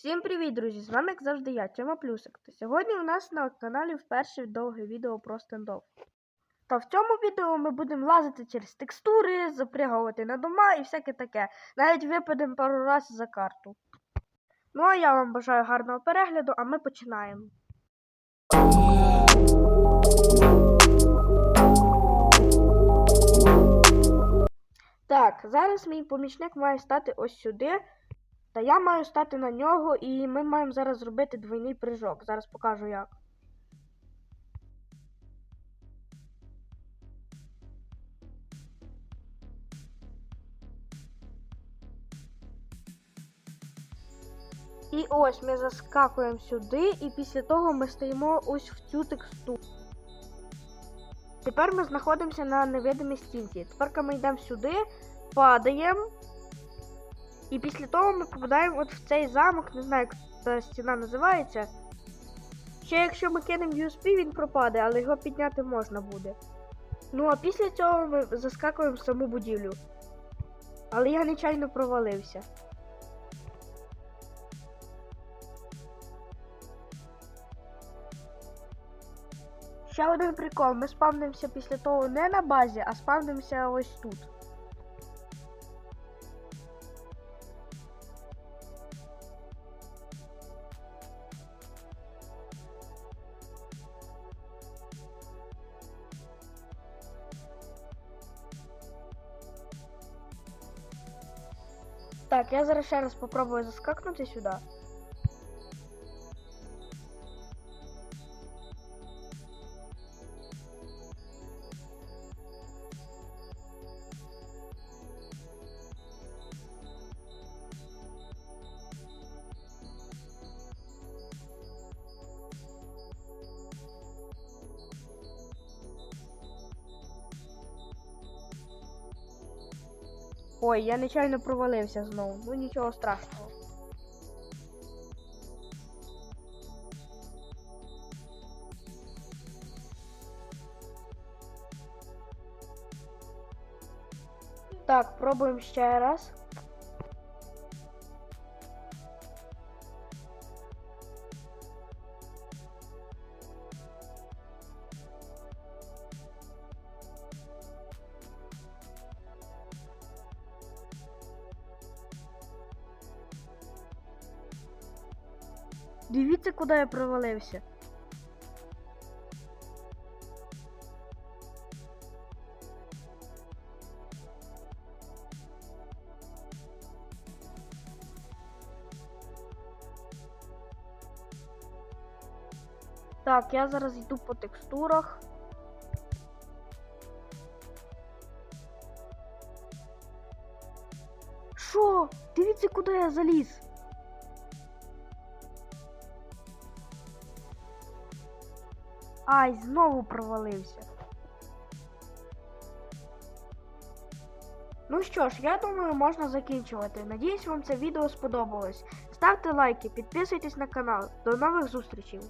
Всім привіт, друзі! З вами, як завжди, я, Тьома Плюсик. Та сьогодні у нас на каналі вперше довге відео про стендов. Та в цьому відео ми будемо лазити через текстури, запрягувати на дома і всяке таке. Навіть випадемо пару разів за карту. Ну а я вам бажаю гарного перегляду, а ми починаємо. Так, зараз мій помічник має стати ось сюди. Та я маю стати на нього, і ми маємо зараз зробити двойний прыжок. Зараз покажу як. І ось ми заскакуємо сюди, і після того ми стоїмо ось в цю текстуру. Тепер ми знаходимося на невидимій стінці. Тепер ми йдемо сюди, падаємо. І після того ми попадаємо от в цей замок, не знаю, як та стіна називається. Ще якщо ми кинемо USP, він пропаде, але його підняти можна буде. Ну а після цього ми заскакуємо в саму будівлю. Але я нечайно провалився. Ще один прикол. Ми спавнимося після того не на базі, а спавнимося ось тут. Так, я зараз ще раз попробую заскакнути сюди. Ой, я нечайно провалився знову. Ну нічого страшного. Так, пробуємо ще раз. Дивіться, куди я провалився. Так, я зараз йду по текстурах. Що? Дивіться, куди я заліз. Ай, знову провалився. Ну що ж, я думаю, можна закінчувати. Надіюсь, вам це відео сподобалось. Ставте лайки, підписуйтесь на канал. До нових зустрічей!